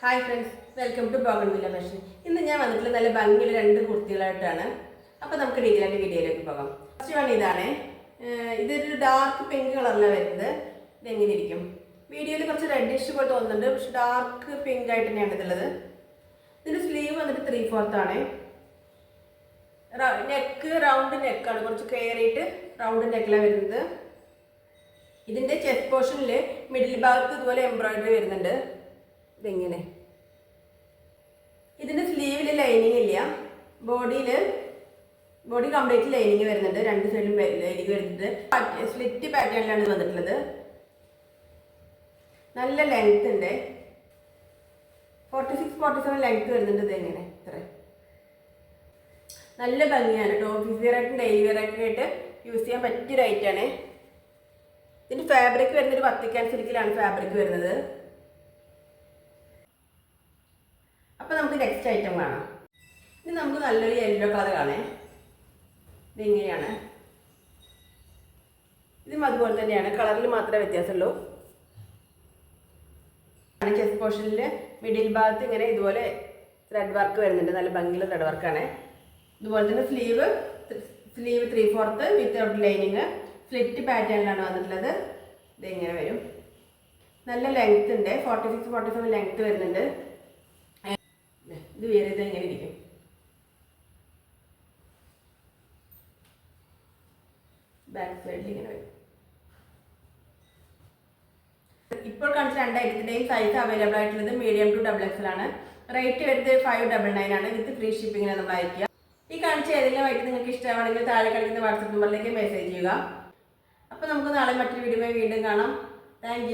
Hi friends welcome to bougainvillea fashion ഇന്ന് ഞാൻ വന്നിട്ടുള്ള നല്ല ഭംഗിയുള്ള രണ്ട് കുർത്തികളായിട്ടാണ്. അപ്പോൾ നമുക്ക് ഡീറ്റെയിലായിട്ട് വീഡിയോയിലേക്ക് പോകാം. ഫസ്റ്റ് വൺ ഇതാണ്. ഇതൊരു ഡാർക്ക് പിങ്ക് കളറിലാണ് വരുന്നത്. ഇതെങ്ങനെ ഇരിക്കും? വീഡിയോയിൽ കുറച്ച് റെഡിഷ് പോലെ തോന്നുന്നുണ്ട്. പക്ഷെ ഡാർക്ക് പിങ്ക് ആയിട്ട് തന്നെയാണ് ഇതുള്ളത്. ഇതിന്റെ സ്ലീവ് വന്നിട്ട് ത്രീ ഫോർത്ത് ആണ് നെക്ക് റൗണ്ട് നെക്കാണ് കുറച്ച് കയറിയിട്ട് റൗണ്ട് നെക്കിലാണ് വരുന്നത്. ഇതിന്റെ ചെസ്റ്റ് പോർഷനിൽ മിഡിൽ ഭാഗത്ത് ഇതുപോലെ എംബ്രോയിഡറി വരുന്നുണ്ട്. ഇതെങ്ങനെ? ഇതിന്റെ സ്ലീവിൽ ലൈനിങ് ഇല്ല. ബോഡിയിൽ ബോഡി കംപ്ലീറ്റ് ലൈനിങ് വരുന്നുണ്ട്. രണ്ട് സൈഡിലും ലൈനിങ് വരുന്നുണ്ട്. സ്ലിറ്റ് പാറ്റേണിലാണ് വന്നിട്ടുള്ളത്. നല്ല ലെങ്ത് ഉണ്ട് forty six forty seven length വരുന്നുണ്ട് ഇത് എങ്ങനെ? ഇത്ര. നല്ല ഭംഗിയാണ് കേട്ടോ ഓഫീസ് വെയർ ആയിട്ടും ഡെയിലി ഒക്കെ ആയിട്ട് യൂസ് ചെയ്യാൻ പറ്റിയ ഐറ്റാണ് ഇതിന്റെ ഫാബ്രിക് വരുന്നത് പത്തിക്കാൻ സിൽക്കിലാണ് ഫാബ്രിക് വരുന്നത് അപ്പോൾ നമുക്ക് നെക്സ്റ്റ് ഐറ്റം കാണാം. ഇനി നമുക്ക് നല്ലൊരു യെല്ലോ കളർ കാണേ. ഇതിങ്ങനെയാണ് ഇതും അതുപോലെ തന്നെയാണ്. കളറിൽ മാത്രമേ വ്യത്യാസമുള്ളൂ. ചെസ്റ്റ് പോർഷനിൽ മിഡിൽ ഭാഗത്ത് ഇങ്ങനെ ഇതുപോലെ ത്രെഡ് വർക്ക് വരുന്നുണ്ട്. നല്ല ഭംഗിയുള്ള ത്രെഡ് വർക്കാണ് ഇതുപോലെ തന്നെ sleeve sleeve three fourth without lining slit പാറ്റേണിലാണ് വന്നിട്ടുള്ളത്. ഇതെങ്ങനെ വരും. നല്ല ലെങ്ത് ഉണ്ട്. Forty six forty seven length വരുന്നുണ്ട്. ഇത് വേറെ ഇത് എങ്ങനെ ഇരിക്കും? ബാക്ക് സൈഡിൽ ഇങ്ങനെ വരും. ഇപ്പോൾ കാണിച്ച രണ്ട് ഐറ്റത്തിന്റെയും സൈസ് അവൈലബിൾ ആയിട്ടുള്ളത് മീഡിയം ടു ഡബിൾ എക്സൽ ആണ് റേറ്റ് വരുന്നത് ഫൈവ് ഡബിൾ നയൻ ആണ്. വിത്ത് ഫ്രീ ഷിപ്പിങ്ങിന് നമ്മൾ അയക്കുക ഈ കാണിച്ച ഏതെങ്കിലും ഐറ്റം നിങ്ങൾക്ക് ഇഷ്ടമാണെങ്കിൽ താഴെ കളിക്കുന്ന വാട്സപ്പ് നമ്പറിലേക്ക് മെസ്സേജ് ചെയ്യുക. അപ്പോൾ നമുക്ക് നാളെ മറ്റൊരു വീഡിയോ വീണ്ടും കാണാം. താങ്ക്